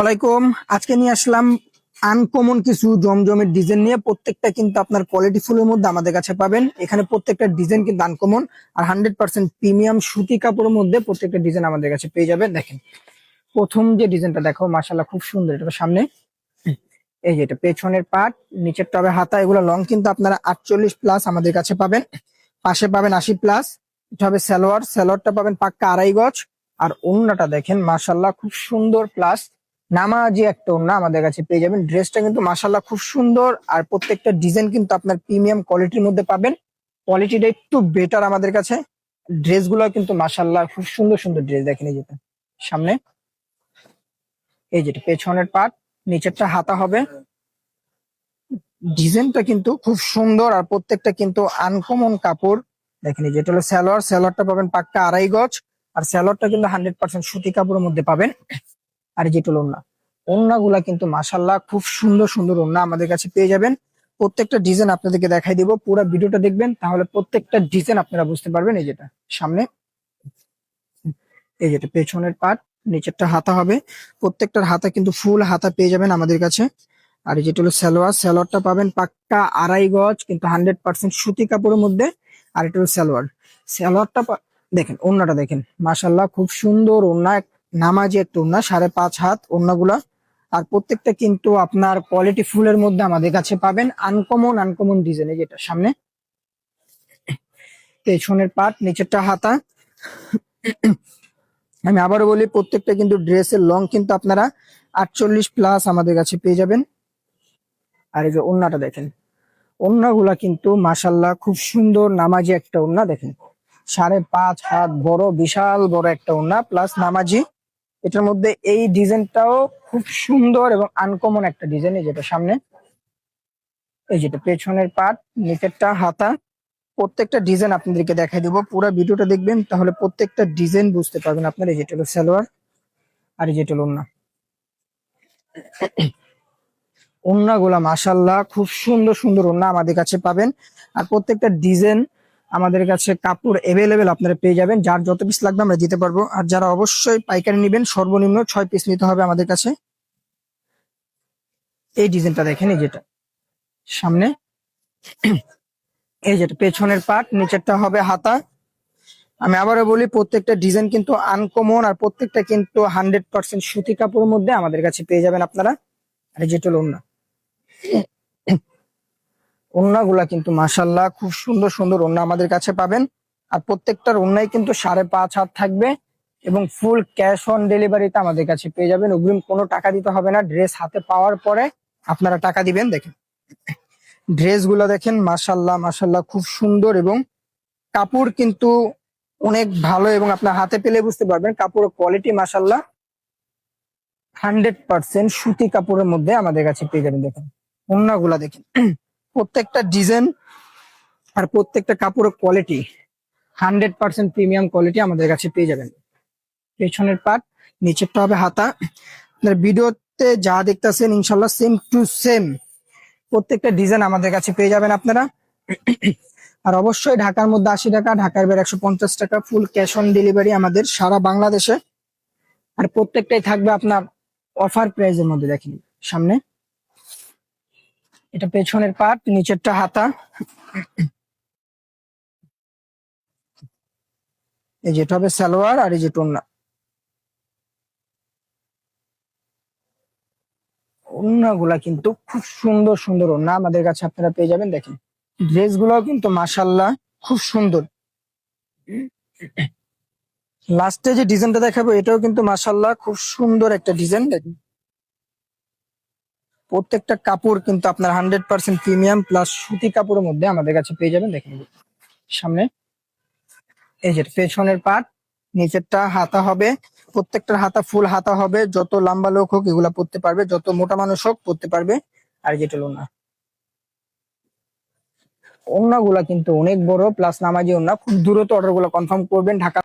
ওয়ালাইকুম আজকে নিয়ে আসলাম আনকমন কিছু জমজমের ডিজাইন নিয়ে। প্রত্যেকটা কিন্তু আপনার কোয়ালিটি ফুলের মধ্যে আমাদের কাছে পাবেন। এখানে প্রত্যেকটা ডিজাইন কিন্তু আনকমন আর হান্ড্রেড পার্সেন্ট প্রিমিয়াম সুতি কাপড়ের মধ্যে প্রত্যেকটা ডিজাইন আমাদের কাছে পেয়ে যাবেন। দেখেন, প্রথম যে ডিজাইনটা দেখো মাশাল্লাহ খুব সুন্দর এটা সামনে। এই যে এটা পেছনের পাট নিচের টবে হাতা, এগুলো লং কিন্তু আপনারা আটচল্লিশ প্লাস আমাদের কাছে পাবেন। পাশে পাবেন আশি প্লাস এটা হবে সালোয়ার। সালোয়ারটা পাবেন পাক্কা আড়াই গজ। আর ওড়নাটা দেখেন মাশাল্লাহ খুব সুন্দর প্লাস নামাজি একটা ওড়না আমাদের কাছে পেয়ে যাবেন। ড্রেসটা কিন্তু মাশাল্লাহ খুব সুন্দর আর প্রত্যেকটা ডিজাইন কিন্তু আপনার প্রিমিয়াম কোয়ালিটির মধ্যে পাবেন। কোয়ালিটিটা একটু বেটার আমাদের কাছে। ড্রেসগুলো কিন্তু মাশাল্লাহ খুব সুন্দর সুন্দর ড্রেস দেখেন যেটা সামনে। এই যেটা পেছনের পাট নিচেরটা হাতা হবে। ডিজাইনটা কিন্তু খুব সুন্দর আর প্রত্যেকটা কিন্তু আনকমন কাপড়। দেখেন যেটা হলো স্যালোয়ার স্যালোয়ারটা পাবেন পাক্কা আড়াই গজ। আর স্যালোয়ারটা কিন্তু হান্ড্রেড পার্সেন্ট সুতি কাপড়ের মধ্যে পাবেন। আর এই যেটা হলো ওন্না ওন্নাগুলা কিন্তু মাসাল্লাহ খুব সুন্দর সুন্দর ওন্না আমাদের কাছে পেয়ে যাবেন। প্রত্যেকটা ডিজাইন আপনাদেরকে দেখাই দিব, পুরো ভিডিওটা দেখবেন, তাহলে প্রত্যেকটা ডিজাইন আপনারা বুঝতে পারবেন। এই যেটা সামনে, এই যেটা পেছনের পাট নিচেরটা হাতা হবে। প্রত্যেকটার হাতা কিন্তু ফুল হাতা পেয়ে যাবেন আমাদের কাছে। আর যেটা হলো সালোয়ার, সালোয়ারটা পাবেন পাক্কা আড়াই গজ, কিন্তু হান্ড্রেড পার্সেন্ট সুতি কাপড়ের মধ্যে। আর এটা হলো সালোয়ার। সালোয়ারটা দেখেন ওন্নাটা দেখেন। মাসাল্লাহ খুব সুন্দর ওন্না নামাজি একটা ওন্না সাড়ে পাঁচ হাত ওন্নাগুলা আর প্রত্যেকটা কিন্তু আপনার কোয়ালিটি ফুলের মধ্যে আমাদের কাছে পাবেন আনকমন আনকমন ডিজাইন যেটা সামনে। পেছনের পাট নিচেরটা হাতা। আমি আবারও বলি, প্রত্যেকটা কিন্তু ড্রেসের লং কিন্তু আপনারা আটচল্লিশ প্লাস আমাদের কাছে পেয়ে যাবেন। আর এই যে ওন্নাটা দেখেন ওন্নাগুলা কিন্তু মাসাল্লাহ খুব সুন্দর নামাজি একটা ওন্না দেখেন। সাড়ে পাঁচ হাত বড়, বিশাল বড় একটা ওন্না প্লাস নামাজি এটার মধ্যে এই ডিজাইনটাও খুব সুন্দর এবং আনকমন একটা ডিজাইন, এই যেটা সামনে। এই যেটা পেছনের পাট নিচেরটা হাতা। প্রত্যেকটা ডিজাইন আপনাদেরকে দেখাই দিব। পুরো ভিডিওটা দেখবেন, তাহলে প্রত্যেকটা ডিজাইন বুঝতে পারবেন আপনার। এই যেটা হলো সালোয়ার, আর এই যেটা হলো ওন্না। ওন্না গুলা মাসাল্লাহ খুব সুন্দর সুন্দর ওন্না আমাদের কাছে পাবেন। আর প্রত্যেকটা ডিজাইন আমাদের কাছে কাপড় এভেলেবেল আপনারা পেয়ে যাবেন। যার যত পিস লাগবে আমরা দিতে পারব। আর যারা অবশ্যই পাইকারি নেবেন, সর্বনিম্ন ছয় পিস নিতে হবে আমাদের কাছে। এই ডিজাইনটা দেখেন, এই যেটা। সামনে। এই যেটা, পেছনের পাট নিচেরটা হবে হাতা। আমি আবারও বলি, প্রত্যেকটা ডিজাইন কিন্তু আনকমন আর প্রত্যেকটা কিন্তু হান্ড্রেড পার্সেন্ট সুতি কাপড়ের মধ্যে আমাদের কাছে পেয়ে যাবেন আপনারা। আর যেটা হলো ওন্না ওন্নাগুলা কিন্তু মাসাল্লাহ খুব সুন্দর সুন্দর ওন্না আমাদের কাছে পাবেন। আর প্রত্যেকটার ওন্নাই কিন্তু সাড়ে পাঁচ হাত থাকবে এবং ফুল ক্যাশ অন ডেলিভারিতে আমাদের কাছে পেয়ে যাবেন। অগ্রিম কোনো টাকা দিতে হবে না। ড্রেস হাতে পাওয়ার পরে আপনারা টাকা দিবেন, দেখেন। ড্রেসগুলো দেখেন মাসাল্লাহ মাসাল্লাহ খুব সুন্দর এবং কাপড় কিন্তু অনেক ভালো এবং আপনার হাতে পেলে বুঝতে পারবেন, কাপড়ের কোয়ালিটি মাসাল্লাহ হান্ড্রেড পার্সেন্ট সুতি কাপড়ের মধ্যে আমাদের কাছে পেয়ে যাবেন, দেখেন। ওন্নাগুলা দেখেন। প্রত্যেকটা ডিজাইন আর প্রত্যেকটা কাপড়ের quality hundred percent premium quality আমাদের কাছে পেয়ে যাবেন। পেছনের পার্ট নিচেরটা হবে হাতা। আপনার ভিডিওতে যা দেখতেছেন, ইনশাল্লাহ সেম টু সেম প্রত্যেকটা ডিজাইন আমাদের কাছে পেয়ে যাবেন আপনারা। আর অবশ্যই ঢাকার মধ্যে আশি টাকা, ঢাকার বের একশো পঞ্চাশ টাকা ফুল ক্যাশ অন ডেলিভারি আমাদের সারা বাংলাদেশে। আর প্রত্যেকটাই থাকবে আপনার অফার প্রাইজের মধ্যে, দেখেন সামনে। এটা পেছনের পাট, নিচেরটা হাতা। এই যেটা হবে সালোয়ার আর এই যে টোনা ওড়নাগুলা কিন্তু খুব সুন্দর সুন্দর ওড়না আমাদের কাছে আপনারা পেয়ে যাবেন, দেখেন। ড্রেস গুলাও কিন্তু মাসাল্লাহ খুব সুন্দর। লাস্টে যে ডিজাইনটা দেখাবো, এটাও কিন্তু মাসাল্লাহ খুব সুন্দর একটা ডিজাইন, দেখেন। প্রত্যেকটা কাপড় কিন্তু আপনার হান্ড্রেড পার্সেন্ট প্রিমিয়াম প্লাস সুতি কাপড়ের মধ্যে আমাদের কাছে পেয়ে যাবেন। দেখেন সামনে। এই যে পেছনের পাট নিচেরটা হাতা হবে। প্রত্যেকটার হাতা ফুল হাতা হবে। যত লম্বা লোক হোক এগুলা পড়তে পারবে, যত মোটা মানুষ হোক পড়তে পারবে। আর যেটা লোনা ওন্নাগুলা কিন্তু অনেক বড় প্লাস নামাজি ওন্না খুব দ্রুত অর্ডারগুলো কনফার্ম করবেন। ঢাকা